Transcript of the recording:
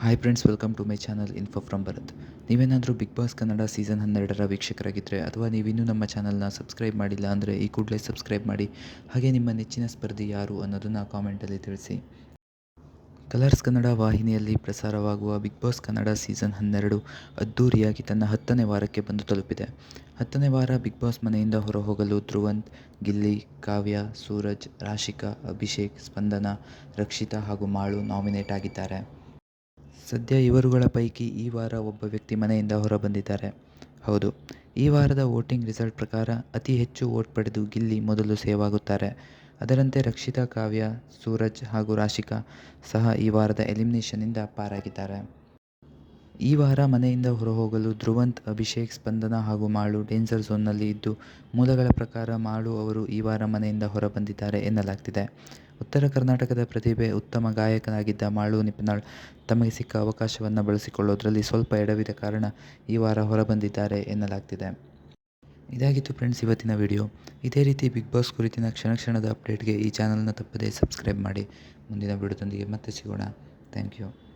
Hi friends welcome to my channel info from Bharath ನೀವೇನಾದರೂ big boss Kannada season ಹನ್ನೆರಡರ ವೀಕ್ಷಕರಾಗಿದ್ದರೆ ಅಥವಾ ನೀವಿನ್ನೂ ನಮ್ಮ ಚಾನಲ್ನ ಸಬ್ಸ್ಕ್ರೈಬ್ ಮಾಡಿಲ್ಲ ಅಂದರೆ ಈ ಕೂಡಲೇ ಸಬ್ಸ್ಕ್ರೈಬ್ ಮಾಡಿ. ಹಾಗೆ ನಿಮ್ಮ ನೆಚ್ಚಿನ ಸ್ಪರ್ಧಿ ಯಾರು ಅನ್ನೋದನ್ನು ಕಾಮೆಂಟಲ್ಲಿ ತಿಳಿಸಿ. ಕಲರ್ಸ್ ಕನ್ನಡ ವಾಹಿನಿಯಲ್ಲಿ ಪ್ರಸಾರವಾಗುವ ಬಿಗ್ ಬಾಸ್ ಕನ್ನಡ ಸೀಸನ್ ಹನ್ನೆರಡು ಅದ್ದೂರಿಯಾಗಿ ತನ್ನ ಹತ್ತನೇ ವಾರಕ್ಕೆ ಬಂದು ತಲುಪಿದೆ. ಹತ್ತನೇ ವಾರ ಬಿಗ್ ಬಾಸ್ ಮನೆಯಿಂದ ಹೊರಹೋಗಲು ಧ್ರುವಂತ್, ಗಿಲ್ಲಿ, ಕಾವ್ಯ, ಸೂರಜ್, ರಾಶಿಕಾ, ಅಭಿಷೇಕ್, ಸ್ಪಂದನ, ರಕ್ಷಿತಾ ಹಾಗೂ ಮಾಳು ನಾಮಿನೇಟ್ ಆಗಿದ್ದಾರೆ. ಸದ್ಯ ಇವರುಗಳ ಪೈಕಿ ಈ ವಾರ ಒಬ್ಬ ವ್ಯಕ್ತಿ ಮನೆಯಿಂದ ಹೊರಬಂದಿದ್ದಾರೆ. ಹೌದು, ಈ ವಾರದ ವೋಟಿಂಗ್ ರಿಸಲ್ಟ್ ಪ್ರಕಾರ ಅತಿ ಹೆಚ್ಚು ವೋಟ್ ಪಡೆದು ಗಿಲ್ಲಿ ಮೊದಲು ಸೇವ್ ಆಗುತ್ತಾರೆ ಅದರಂತೆ ರಕ್ಷಿತಾ, ಕಾವ್ಯ, ಸೂರಜ್ ಹಾಗೂ ರಾಶಿಕಾ ಸಹ ಈ ವಾರದ ಎಲಿಮಿನೇಷನ್ನಿಂದ ಪಾರಾಗಿದ್ದಾರೆ. ಈ ವಾರ ಮನೆಯಿಂದ ಹೊರಹೋಗಲು ಧ್ರುವಂತ್, ಅಭಿಷೇಕ್, ಸ್ಪಂದನ ಹಾಗೂ ಮಾಳು ಡೇಂಜರ್ ಝೋನ್ನಲ್ಲಿ ಇದ್ದು, ಮೂಲಗಳ ಪ್ರಕಾರ ಮಾಳು ಅವರು ಈ ವಾರ ಮನೆಯಿಂದ ಹೊರಬಂದಿದ್ದಾರೆ ಎನ್ನಲಾಗ್ತಿದೆ. ಉತ್ತರ ಕರ್ನಾಟಕದ ಪ್ರತಿಭೆ, ಉತ್ತಮ ಗಾಯಕನಾಗಿದ್ದ ಮಾಳು ನಿಪನಾಳ್ ತಮಗೆ ಸಿಕ್ಕ ಅವಕಾಶವನ್ನು ಬಳಸಿಕೊಳ್ಳೋದ್ರಲ್ಲಿ ಸ್ವಲ್ಪ ಎಡವಿದ ಕಾರಣ ಈ ವಾರ ಹೊರಬಂದಿದ್ದಾರೆ ಎನ್ನಲಾಗ್ತಿದೆ. ಇದಾಗಿತ್ತು ಫ್ರೆಂಡ್ಸ್ ಇವತ್ತಿನ ವಿಡಿಯೋ. ಇದೇ ರೀತಿ ಬಿಗ್ ಬಾಸ್ ಕುರಿತಿನ ಕ್ಷಣ ಕ್ಷಣದ ಅಪ್ಡೇಟ್ಗೆ ಈ ಚಾನಲ್ನ ತಪ್ಪದೇ ಸಬ್ಸ್ಕ್ರೈಬ್ ಮಾಡಿ. ಮುಂದಿನ ವಿಡಿಯೋದೊಂದಿಗೆ ಮತ್ತೆ ಸಿಗೋಣ. Thank you.